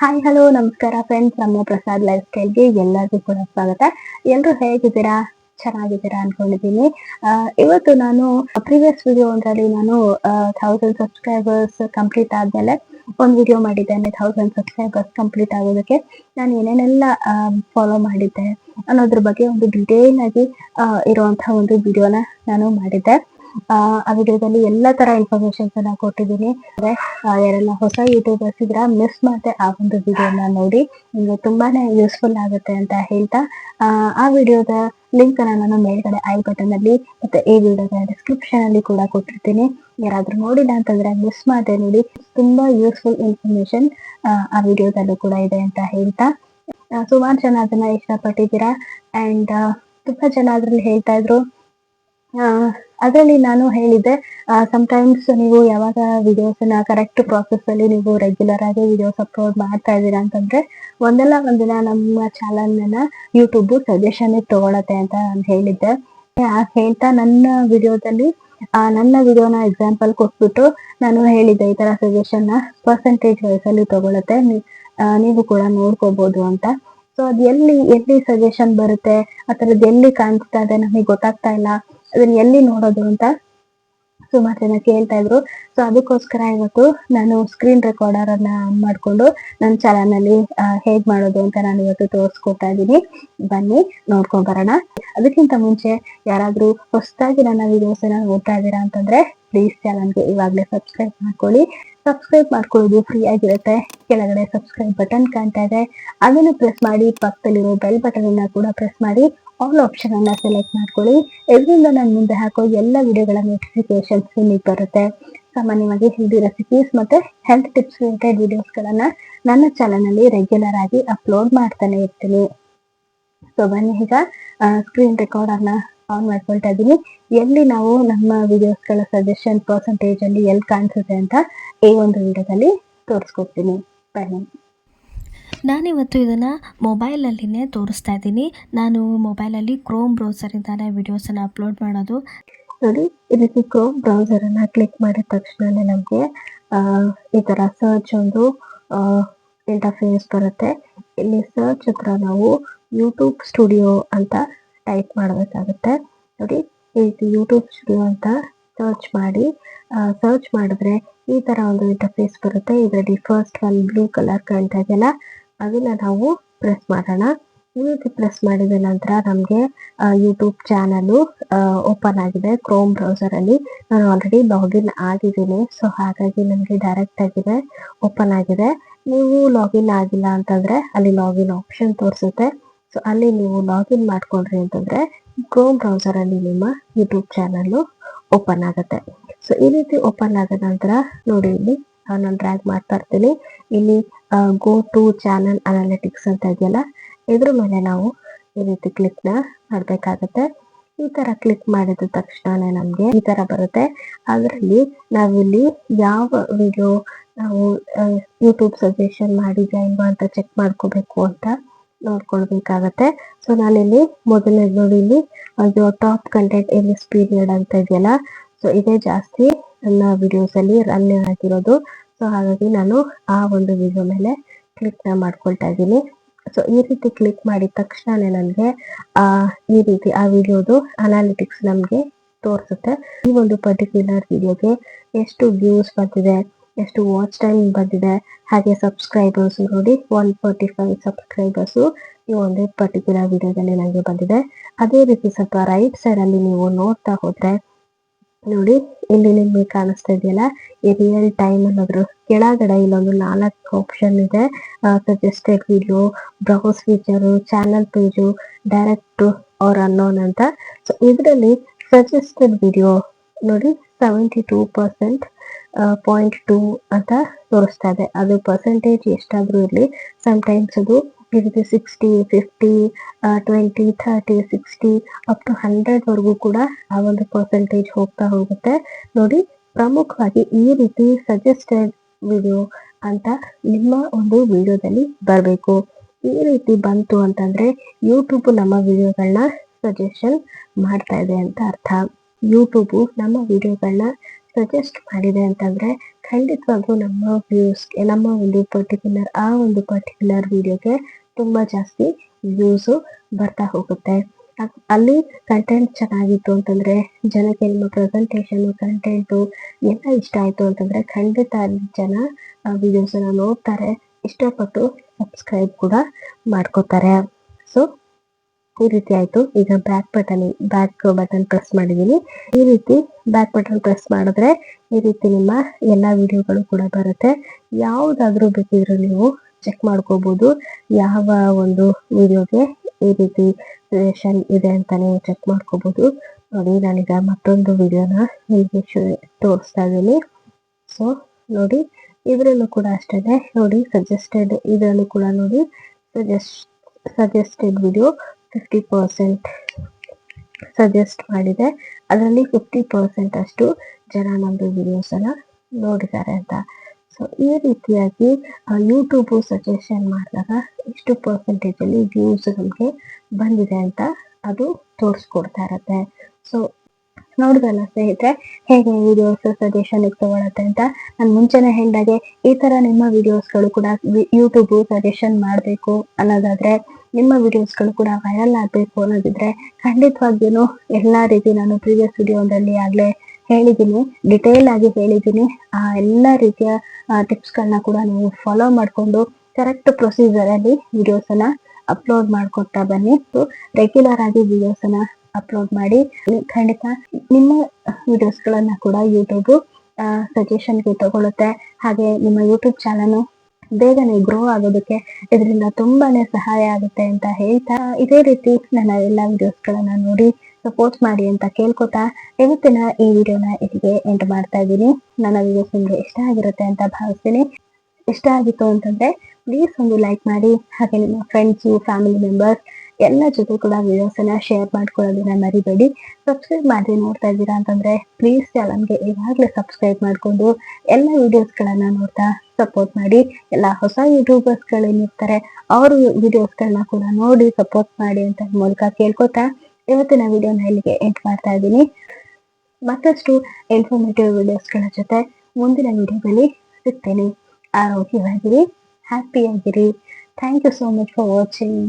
Hi hello ನಮಸ್ಕಾರ friends ನಮ್ಮ Prasad life ಸ್ಟೈಲ್ಗೆ ಎಲ್ಲರಿಗೂ ಕೂಡ ಸ್ವಾಗತ. ಎಲ್ಲರೂ ಹೇಗಿದ್ದೀರಾ? ಚೆನ್ನಾಗಿದ್ದೀರಾ ಅನ್ಕೊಂಡಿದ್ದೀನಿ. ಇವತ್ತು ನಾನು ಪ್ರೀವಿಯಸ್ ವಿಡಿಯೋ ಒಂದರಲ್ಲಿ ನಾನು ಥೌಸಂಡ್ ಸಬ್ಸ್ಕ್ರೈಬರ್ಸ್ ಕಂಪ್ಲೀಟ್ ಆದಮೇಲೆ ಒಂದು ವಿಡಿಯೋ ಮಾಡಿದ್ದೇನೆ ಥೌಸಂಡ್ ಸಬ್ಸ್ಕ್ರೈಬರ್ಸ್ ಕಂಪ್ಲೀಟ್ ಆಗೋದಕ್ಕೆ. ನಾನು ಏನೇನೆಲ್ಲ ಫಾಲೋ ಮಾಡಿದ್ದೆ ಅನ್ನೋದ್ರ ಬಗ್ಗೆ ಒಂದು ಡಿಟೇಲ್ ಆಗಿ ಇರುವಂತಹ ಒಂದು ವಿಡಿಯೋನ ನಾನು ಮಾಡಿದ್ದೆ. ಆ, ವಿಡಿಯೋದಲ್ಲಿ ಎಲ್ಲ ತರ ಇನ್ಫಾರ್ಮೇಶನ್ಸ್ ಅನ್ನ ಕೊಟ್ಟಿದ್ದೀನಿ. ಅಂದ್ರೆ ಯಾರೆಲ್ಲ ಹೊಸ ಯೂಟ್ಯೂಬರ್ಸ್ ಇದ್ರ ಮಿಸ್ ಮಾಡದೆ ಆ ಒಂದು ವಿಡಿಯೋನ ನೋಡಿ. ನಿಮ್ಗೆ ತುಂಬಾನೇ ಯೂಸ್ಫುಲ್ ಆಗುತ್ತೆ ಅಂತ ಹೇಳ್ತಾ ಆ ವಿಡಿಯೋದ ಲಿಂಕ್ ಅನ್ನ ನಾನು ಮೇಲ್ಗಡೆ ಐ ಬಟನ್ ಅಲ್ಲಿ ಮತ್ತೆ ಈ ವಿಡಿಯೋದ ಡಿಸ್ಕ್ರಿಪ್ಷನ್ ಅಲ್ಲಿ ಕೂಡ ಕೊಟ್ಟಿರ್ತೀನಿ. ಯಾರಾದ್ರೂ ನೋಡಿಲ್ಲ ಅಂತಂದ್ರೆ ಮಿಸ್ ಮಾಡದೆ ನೋಡಿ. ತುಂಬಾ ಯೂಸ್ಫುಲ್ ಇನ್ಫಾರ್ಮೇಶನ್ ಆ ವಿಡಿಯೋದಲ್ಲೂ ಕೂಡ ಇದೆ ಅಂತ ಹೇಳ್ತಾ. ಸುಮಾರು ಜನ ಅದನ್ನ ಇಷ್ಟಪಟ್ಟಿದ್ದೀರಾ? ಅಂಡ್ ತುಂಬಾ ಜನ ಅದ್ರಲ್ಲಿ ಹೇಳ್ತಾ ಇದ್ರು. ಅದರಲ್ಲಿ ನಾನು ಹೇಳಿದ್ದೆ ಸಮಟೈಮ್ಸ್ ನೀವು ಯಾವಾಗ ವಿಡಿಯೋಸ್ನ ಕರೆಕ್ಟ್ ಪ್ರಾಸೆಸ್ ಅಲ್ಲಿ ನೀವು ರೆಗ್ಯುಲರ್ ಆಗಿ ವಿಡಿಯೋಸ್ ಅಪ್ಲೋಡ್ ಮಾಡ್ತಾ ಇದ್ದೀರಾ ಅಂತಂದ್ರೆ, ಒಂದಲ್ಲ ಒಂದಿನ ನಮ್ಮ ಚಾನಲ್ನ ಯೂಟ್ಯೂಬ್ ಸಜೆಷನ್ ತಗೊಳತ್ತೆ ಅಂತ ನಾನು ಹೇಳಿದ್ದೆ. ಹೇಳ್ತಾ ನನ್ನ ವಿಡಿಯೋದಲ್ಲಿ ಆ, ನನ್ನ ವಿಡಿಯೋನ ಎಕ್ಸಾಂಪಲ್ ಕೊಟ್ಬಿಟ್ಟು ನಾನು ಹೇಳಿದ್ದೆ, ಈ ತರ ಸಜೆಷನ್ನ ಪರ್ಸೆಂಟೇಜ್ ವೈಸ್ ಅಲ್ಲಿ ತಗೊಳತ್ತೆ ನೀವು ಕೂಡ ನೋಡ್ಕೋಬಹುದು ಅಂತ. ಸೊ ಅದ್ ಎಲ್ಲಿ ಎಲ್ಲಿ ಸಜೆಷನ್ ಬರುತ್ತೆ, ಆ ಎಲ್ಲಿ ಕಾಣಿಸ್ತಾ ಇದೆ ನಮಗೆ ಗೊತ್ತಾಗ್ತಾ ಇಲ್ಲ. ಅದನ್ನ ಎಲ್ಲಿ ನೋಡೋದು ಅಂತ ಸುಮಾರು ಜನ ಕೇಳ್ತಾ ಇದ್ರು. ಸೊ ಅದಕ್ಕೋಸ್ಕರ ಇವತ್ತು ನಾನು ಸ್ಕ್ರೀನ್ ರೆಕಾರ್ಡರ್ ಅನ್ನ ಮಾಡ್ಕೊಂಡು ನನ್ನ ಚಾನಲ್ನಲ್ಲಿ ಆ, ಹೇಗ್ ಮಾಡೋದು ಅಂತ ನಾನು ಇವತ್ತು ತೋರಿಸ್ಕೊಡ್ತಾ ಇದ್ದೀನಿ. ಬನ್ನಿ ನೋಡ್ಕೊಂಡ್ ಬರೋಣ. ಅದಕ್ಕಿಂತ ಮುಂಚೆ ಯಾರಾದ್ರೂ ಹೊಸದಾಗಿ ನನ್ನ ವಿಡಿಯೋಸ್ ಏನ ನೋಡ್ತಾ ಇದ್ದೀರಾ ಅಂತಂದ್ರೆ ಪ್ಲೀಸ್ ಚಾನಲ್ಗೆ ಇವಾಗಲೇ ಸಬ್ಸ್ಕ್ರೈಬ್ ಮಾಡ್ಕೊಳ್ಳಿ. ಸಬ್ಸ್ಕ್ರೈಬ್ ಮಾಡ್ಕೊಳ್ಳೋದು ಫ್ರೀ ಆಗಿರುತ್ತೆ. ಕೆಳಗಡೆ ಸಬ್ಸ್ಕ್ರೈಬ್ ಬಟನ್ ಕಾಣ್ತಾ ಇದೆ. ಅದನ್ನು ಪ್ರೆಸ್ ಮಾಡಿ ಪಕ್ಕದಲ್ಲಿರೋ ಬೆಲ್ ಬಟನ್ ಅನ್ನ ಕೂಡ ಪ್ರೆಸ್ ಮಾಡಿ. ಆಲ್ ಆಪ್ಷನ್ ಅನ್ನ ಸೆಲೆಕ್ಟ್ ಮಾಡ್ಕೊಳ್ಳಿ. ಇದರಿಂದ ನಾನು ಮುಂದೆ ಹಾಕೋ ಎಲ್ಲ ವಿಡಿಯೋಗಳ ನೋಟಿಫಿಕೇಶನ್ಸ್ ನಿಮಗೆ ಬರುತ್ತೆ. ಸಾಮಾನ್ಯವಾಗಿ ಹೆಲ್ದಿ ರೆಸಿಪೀಸ್ ಮತ್ತೆ ಹೆಲ್ತ್ ಟಿಪ್ಸ್ ರಿಲೇಟೆಡ್ ವಿಡಿಯೋಸ್ ಗಳನ್ನ ನನ್ನ ಚಾನಲ್ನಲ್ಲಿ ರೆಗ್ಯುಲರ್ ಆಗಿ ಅಪ್ಲೋಡ್ ಮಾಡ್ತಾನೆ ಇರ್ತೀನಿ. ಸೊ ಬನ್ನಿ ಈಗ ಸ್ಕ್ರೀನ್ ರೆಕಾರ್ಡ್ ಅನ್ನ ಆನ್ ಮಾಡ್ಕೊಳ್ತಾ ಇದ್ದೀನಿ. ಎಲ್ಲಿ ನಾವು ನಮ್ಮ ವಿಡಿಯೋಸ್ಗಳ ಸಜೆಷನ್ ಪರ್ಸೆಂಟೇಜ್ ಅಲ್ಲಿ ಎಲ್ಲಿ ಕಾಣಿಸುತ್ತೆ ಅಂತ ಈ ಒಂದು ವಿಡಿಯೋದಲ್ಲಿ ತೋರಿಸ್ಕೊಡ್ತೀನಿ. ಬನ್ನಿ ನಾನಿವತ್ತು ಇದನ್ನು ಮೊಬೈಲಲ್ಲಿನೇ ತೋರಿಸ್ತಾ ಇದ್ದೀನಿ. ನಾನು ಮೊಬೈಲಲ್ಲಿ ಕ್ರೋಮ್ ಬ್ರೌಸರಿಂದಾನೇ ವಿಡಿಯೋಸನ್ನು ಅಪ್ಲೋಡ್ ಮಾಡೋದು. ನೋಡಿ, ಈ ರೀತಿ ಕ್ರೋಮ್ ಬ್ರೌಸರ್ ಅನ್ನ ಕ್ಲಿಕ್ ಮಾಡಿದ ತಕ್ಷಣನೇ ನಮಗೆ ಈ ಥರ ಸರ್ಚ್ ಒಂದು ಇಂಟರ್ಫೇಸ್ ಬರುತ್ತೆ. ಇಲ್ಲಿ ಸರ್ಚ್ ಹತ್ರ ನಾವು ಯೂಟ್ಯೂಬ್ ಸ್ಟುಡಿಯೋ ಅಂತ ಟೈಪ್ ಮಾಡಬೇಕಾಗುತ್ತೆ. ನೋಡಿ, ಈ ರೀತಿ ಯೂಟ್ಯೂಬ್ ಸ್ಟುಡಿಯೋ ಅಂತ ಸರ್ಚ್ ಮಾಡಿ ಸರ್ಚ್ ಮಾಡಿದ್ರೆ ಈ ತರ ಒಂದು ಇಂಟರ್ಫೇಸ್ ಬರುತ್ತೆ. ಇದರಲ್ಲಿ ಫಸ್ಟ್ ಒಂದು ಬ್ಲೂ ಕಲರ್ ಕಾಣ್ತಾ ಇದೆಯಲ್ಲ ಅದನ್ನ ನಾವು ಪ್ರೆಸ್ ಮಾಡೋಣ. ಈ ರೀತಿ ಪ್ರೆಸ್ ಮಾಡಿದ ನಂತರ ನಮಗೆ ಯೂಟ್ಯೂಬ್ ಚಾನಲು ಓಪನ್ ಆಗಿದೆ. ಕ್ರೋಮ್ ಬ್ರೌಸರ್ ಅಲ್ಲಿ ನಾನು ಆಲ್ರೆಡಿ ಲಾಗಿನ್ ಆಗಿದ್ದೀನಿ. ಸೊ ಹಾಗಾಗಿ ನನಗೆ ಡೈರೆಕ್ಟ್ ಆಗಿದೆ ಓಪನ್ ಆಗಿದೆ. ನೀವು ಲಾಗಿನ್ ಆಗಿಲ್ಲ ಅಂತಂದ್ರೆ ಅಲ್ಲಿ ಲಾಗಿನ್ ಆಪ್ಷನ್ ತೋರಿಸುತ್ತೆ. ಸೊ ಅಲ್ಲಿ ನೀವು ಲಾಗಿನ್ ಮಾಡ್ಕೊಂಡ್ರಿ ಅಂತಂದ್ರೆ ಕ್ರೋಮ್ ಬ್ರೌಸರ್ ಅಲ್ಲಿ ನಿಮ್ಮ ಯೂಟ್ಯೂಬ್ ಚಾನಲ್ ಓಪನ್ ಆಗುತ್ತೆ. ಸೊ ಈ ರೀತಿ ಓಪನ್ ಆದ ನಂತರ ನೋಡಿ ಇಲ್ಲಿ ನಾನು ಡ್ರ್ಯಾಗ್ ಮಾಡ್ತಾ ಇರ್ತೀನಿ. ಇಲ್ಲಿ ಗೋ ಟು ಚಾನಲ್ ಅನಾಲಿಟಿಕ್ಸ್ ಅಂತ ಇದೆಯಲ್ಲ, ಇದ್ರ ಮೇಲೆ ನಾವು ಈ ರೀತಿ ಕ್ಲಿಕ್ನ ಮಾಡ್ಬೇಕಾಗತ್ತೆ. ಈ ತರ ಕ್ಲಿಕ್ ಮಾಡಿದ ತಕ್ಷಣನೇ ನಮ್ಗೆ ಈ ತರ ಬರುತ್ತೆ. ಅದರಲ್ಲಿ ನಾವಿಲ್ಲಿ ಯಾವ ವಿಡಿಯೋ ನಾವು ಯೂಟ್ಯೂಬ್ ಸಜೆಷನ್ ಮಾಡಿದ್ಯಾ ಇಲ್ವಾ ಅಂತ ಚೆಕ್ ಮಾಡ್ಕೋಬೇಕು ಅಂತ ನೋಡ್ಕೊಳ್ಬೇಕಾಗತ್ತೆ. ಸೊ ನಾನಿಲ್ಲಿ ಮೊದಲನೇ ನೋಡಿ ಇಲ್ಲಿ ಅದು ಟಾಪ್ ಕಂಟೆಂಟ್ ಸ್ಪೀರಿಯಡ್ ಪೀರಿಯಡ್ ಅಂತ ಇದೆಯಲ್ಲ ಸೊ ಇದೇ ಜಾಸ್ತಿ ನನ್ನ ವಿಡಿಯೋಸ್ ಅಲ್ಲಿ ರನ್ ಆಗಿರೋದು. ಸೊ ಹಾಗಾಗಿ ನಾನು ಆ ಒಂದು ವಿಡಿಯೋ ಮೇಲೆ ಕ್ಲಿಕ್ನ ಮಾಡ್ಕೊಳ್ತಾ ಇದ್ದೀನಿ. ಸೊ ಈ ರೀತಿ ಕ್ಲಿಕ್ ಮಾಡಿದ ತಕ್ಷಣನೇ ನನಗೆ, ಆ, ಈ ರೀತಿ ಆ ವಿಡಿಯೋದು ಅನಾಲಿಟಿಕ್ಸ್ ನಮಗೆ ತೋರಿಸುತ್ತೆ. ಈ ಒಂದು ಪರ್ಟಿಕ್ಯುಲರ್ ವಿಡಿಯೋಗೆ ಎಷ್ಟು ವ್ಯೂಸ್ ಬಂದಿದೆ ಎಷ್ಟು ವಾಚ್ ಟೈಮ್ ಬಂದಿದೆ, ಹಾಗೆ ಸಬ್ಸ್ಕ್ರೈಬರ್ಸ್ ನೋಡಿ ಒನ್ ಫೋರ್ಟಿ ಫೈವ್ ಸಬ್ಸ್ಕ್ರೈಬರ್ಸ್ ಈ ಒಂದು ಪರ್ಟಿಕ್ಯುಲರ್ ವಿಡಿಯೋದಲ್ಲಿ ನನಗೆ ಬಂದಿದೆ. ಅದೇ ರೀತಿ ಸ್ವಲ್ಪ ರೈಟ್ ಸೈಡ್ ಅಲ್ಲಿ ನೀವು ನೋಡ್ತಾ ಹೋದ್ರೆ, ನೋಡಿ ಇಲ್ಲಿ ನಿಮಗೆ ಕಾಣಿಸ್ತಾ ಇದೆಯಲ್ಲ ರಿಯಲ್ ಟೈಮ್ ಅನ್ನೋದ್ರ ಕೆಳಗಡೆ ಇಲ್ಲೊಂದು ನಾಲ್ಕು ಆಪ್ಷನ್ ಇದೆ. Suggested video browse feature channel page direct or unknown ಅಂತ. ಸೊ ಇದರಲ್ಲಿ ಸಜೆಸ್ಟೆಡ್ ವಿಡಿಯೋ ನೋಡಿ seventy two percent point two ಅಂತ ತೋರಿಸ್ತಾ ಇದೆ. ಅದು ಪರ್ಸೆಂಟೇಜ್ ಎಷ್ಟಾದ್ರೂ ಇರಲಿ. ಟೈಮ್ಸ್ ಅದು ಈ ರೀತಿ sixty fifty twenty thirty sixty up to hundred ವರೆಗೂ ಕೂಡ ಆ ಒಂದು ಪರ್ಸೆಂಟೇಜ್ ಹೋಗ್ತಾ ಹೋಗುತ್ತೆ. ನೋಡಿ, ಪ್ರಮುಖವಾಗಿ ಈ ರೀತಿ ಸಜೆಸ್ಟೆಡ್ ವಿಡಿಯೋ ಅಂತ ನಿಮ್ಮ ಒಂದು ವಿಡಿಯೋದಲ್ಲಿ ಬರಬೇಕು. ಈ ರೀತಿ ಬಂತು ಅಂತಂದ್ರೆ ಯೂಟ್ಯೂಬ್ ನಮ್ಮ ವಿಡಿಯೋಗಳನ್ನ ಸಜೆಷನ್ ಮಾಡ್ತಾ ಇದೆ ಅಂತ ಅರ್ಥ. ಯೂಟ್ಯೂಬು ನಮ್ಮ ವಿಡಿಯೋಗಳನ್ನ ಸಜೆಸ್ಟ್ ಮಾಡಿದೆ ಅಂತಂದ್ರೆ ಖಂಡಿತವಾಗ್ಲೂ ನಮ್ಮ ವ್ಯೂಸ್ಗೆ ನಮ್ಮ ಒಂದು ಪರ್ಟಿಕ್ಯುಲರ್ ಆ ಒಂದು ಪರ್ಟಿಕ್ಯುಲರ್ ವಿಡಿಯೋಗೆ ತುಂಬ ಜಾಸ್ತಿ ವ್ಯೂಸು ಬರ್ತಾ ಹೋಗುತ್ತೆ. ಅಲ್ಲಿ ಕಂಟೆಂಟ್ ಚೆನ್ನಾಗಿತ್ತು ಅಂತಂದ್ರೆ ಜನಕ್ಕೆ ನಿಮ್ಮ ಪ್ರೆಸೆಂಟೇಷನ್ ಕಂಟೆಂಟು ಎಲ್ಲ ಇಷ್ಟ ಆಯ್ತು ಅಂತಂದ್ರೆ ಖಂಡಿತ ಅಲ್ಲಿ ಜನ ಆ ವಿಡಿಯೋಸನ್ನ ನೋಡ್ತಾರೆ. ಇಷ್ಟಪಟ್ಟು ಸಬ್ಸ್ಕ್ರೈಬ್ ಕೂಡ ಮಾಡ್ಕೋತಾರೆ. ಸೊ ಈ ರೀತಿ ಆಯ್ತು. ಈಗ back button back button press ಮಾಡಿದೀನಿ ಈ ರೀತಿ ಬ್ಯಾಕ್ ಬಟನ್ ಪ್ರೆಸ್ ಮಾಡಿದ್ರೆ ಈ ರೀತಿ ನಿಮ್ಮ ಎಲ್ಲಾ ವಿಡಿಯೋಗಳು ಕೂಡ ಬರುತ್ತೆ. ಯಾವ್ದಾದ್ರು ಬೇಕಿದ್ರು ನೀವು ಚೆಕ್ ಮಾಡ್ಕೋಬಹುದು ಯಾವ ಒಂದು ವಿಡಿಯೋಗೆ ಈ ರೀತಿ ಸಜೆಷನ್ ಇದೆ ಅಂತ ಚೆಕ್ ಮಾಡ್ಕೋಬಹುದು ನೋಡಿ, ನಾನೀಗ ಮತ್ತೊಂದು ವಿಡಿಯೋನ ನಿಮಗೆ ತೋರಿಸ್ತಾ ಇದ್ದೀನಿ. ಸೊ ನೋಡಿ, ಇದರಲ್ಲೂ ಕೂಡ ಅಷ್ಟೇ ನೋಡಿ ಸಜೆಸ್ಟೆಡ್ ಇದರಲ್ಲೂ ಕೂಡ ನೋಡಿ suggest suggested video fifty percent suggest ಮಾಡಿದೆ. ಅದರಲ್ಲಿ ಫಿಫ್ಟಿ ಪರ್ಸೆಂಟ್ ಅಷ್ಟು ಜನ ನಮ್ಮದು ವಿಡಿಯೋಸನ್ನು ನೋಡಿದ್ದಾರೆ ಅಂತ. ಸೊ ಈ ರೀತಿಯಾಗಿ ಯೂಟ್ಯೂಬ್ ಸಜೆಷನ್ ಮಾಡಿದಾಗ ಇಷ್ಟು ಪರ್ಸೆಂಟೇಜ್ ಅಲ್ಲಿ ವ್ಯೂಸ್ ನಮಗೆ ಬಂದಿದೆ ಅಂತ ಅದು ತೋರಿಸ್ಕೊಡ್ತಾ ಇರತ್ತೆ. ಸೊ ನೋಡಿದಲ್ಲ ಸ್ನೇಹಿತರೆ, ಹೇಗೆ ವಿಡಿಯೋಸ್ ಸಜೆಷನ್ ತಗೊಳತ್ತೆ ಅಂತ? ನಾನು ಮುಂಚೆನೇ ಹೇಳಿದಾಗೆ ಈ ತರ ನಿಮ್ಮ ವಿಡಿಯೋಸ್ಗಳು ಕೂಡ ಯೂಟ್ಯೂಬ್ ಸಜೆಷನ್ ಮಾಡಬೇಕು ಅನ್ನೋದಾದ್ರೆ ನಿಮ್ಮ ವಿಡಿಯೋಸ್ಗಳು ಕೂಡ ವೈರಲ್ ಆಗಬೇಕು ಅನ್ನೋದಿದ್ರೆ ಖಂಡಿತವಾಗಿಯೂ ಎಲ್ಲ ರೀತಿ ನಾನು ಪ್ರೀವಿಯಸ್ ವಿಡಿಯೋದಲ್ಲಿ ಆಗಲೇ ಹೇಳಿದ್ದೀನಿ. ಡಿಟೇಲ್ ಆಗಿ ಹೇಳಿದ್ದೀನಿ. ಆ ಎಲ್ಲ ರೀತಿಯ ಟಿಪ್ಸ್ಗಳನ್ನ ಕೂಡ ನೀವು ಫಾಲೋ ಮಾಡಿಕೊಂಡು ಕರೆಕ್ಟ್ ಪ್ರೊಸೀಜರಲ್ಲಿ ಅಲ್ಲಿ ವಿಡಿಯೋಸ್ ಅನ್ನ ಅಪ್ಲೋಡ್ ಮಾಡ್ಕೊತಾ ಬನ್ನಿ. ರೆಗ್ಯುಲರ್ ಆಗಿ ವಿಡಿಯೋಸ್ ಅನ್ನ ಅಪ್ಲೋಡ್ ಮಾಡಿ, ಖಂಡಿತ ನಿಮ್ಮ ವಿಡಿಯೋಸ್ಗಳನ್ನು ಕೂಡ ಯೂಟ್ಯೂಬು ಸಜೆಷನ್ಗೆ ತಗೊಳ್ಳುತ್ತೆ. ಹಾಗೆ ನಿಮ್ಮ ಯೂಟ್ಯೂಬ್ ಚಾನಲ್ ಬೇಗನೆ ಗ್ರೋ ಆಗೋದಕ್ಕೆ ಇದರಿಂದ ತುಂಬಾನೇ ಸಹಾಯ ಆಗುತ್ತೆ ಅಂತ ಹೇಳ್ತಾ ಇದೇ ರೀತಿ ನನ್ನ ಎಲ್ಲ ವಿಡಿಯೋಸ್ ಗಳನ್ನ ನೋಡಿ ಸಪೋರ್ಟ್ ಮಾಡಿ ಅಂತ ಕೇಳ್ಕೊತಾ ಇವತ್ತಿನ ಈ ವಿಡಿಯೋನ ಇಲ್ಲಿಗೆ ಎಂಡ್ ಮಾಡ್ತಾ ಇದ್ದೀನಿ. ನನ್ನ ವಿಡಿಯೋಸ್ ನಿಮ್ಗೆ ಇಷ್ಟ ಆಗಿರುತ್ತೆ ಅಂತ ಭಾವಿಸ್ತೀನಿ. ಇಷ್ಟ ಆಗಿತ್ತು ಅಂತಂದ್ರೆ ಪ್ಲೀಸ್ ಒಂದು ಲೈಕ್ ಮಾಡಿ, ಹಾಗೆ ನಿಮ್ಮ ಫ್ರೆಂಡ್ಸು ಫ್ಯಾಮಿಲಿ ಮೆಂಬರ್ಸ್ ಎಲ್ಲ ಜೊತೆ ಕೂಡ ವಿಡಿಯೋಸ್ ಶೇರ್ ಮಾಡ್ಕೊಳ್ಳೋದನ್ನ ಮರಿಬೇಡಿ. ಸಬ್ಸ್ಕ್ರೈಬ್ ಮಾಡಿ ನೋಡ್ತಾ ಇದ್ದೀರಾ ಅಂತಂದ್ರೆ ಪ್ಲೀಸ್ ಚಾನಲ್ಗೆ ಈಗಾಗಲೇ ಸಬ್ಸ್ಕ್ರೈಬ್ ಮಾಡ್ಕೊಂಡು ಎಲ್ಲ ವಿಡಿಯೋಸ್ ಗಳನ್ನ ನೋಡ್ತಾ ಸಪೋರ್ಟ್ ಮಾಡಿ. ಎಲ್ಲ ಹೊಸ ಯೂಟ್ಯೂಬರ್ಸ್ ಗಳೇನಿರ್ತಾರೆ ಅವ್ರ ವಿಡಿಯೋಸ್ಗಳನ್ನ ಕೂಡ ನೋಡಿ ಸಪೋರ್ಟ್ ಮಾಡಿ ಅಂತ ಮೂಲಕ ಕೇಳ್ಕೊತಾ ಇವತ್ತಿನ ವಿಡಿಯೋನ ಇಲ್ಲಿಗೆ ಎಂಡ್ ಮಾಡ್ತಾ ಇದ್ದೀನಿ. ಮತ್ತಷ್ಟು ಇನ್ಫಾರ್ಮೇಟಿವ್ ವಿಡಿಯೋಸ್ಗಳ ಜೊತೆ ಮುಂದಿನ ವಿಡಿಯೋದಲ್ಲಿ ಸಿಗ್ತೀನಿ. ಆರೋಗ್ಯವಾಗಿರಿ ಹ್ಯಾಪಿಯಾಗಿರಿ thank you so much for watching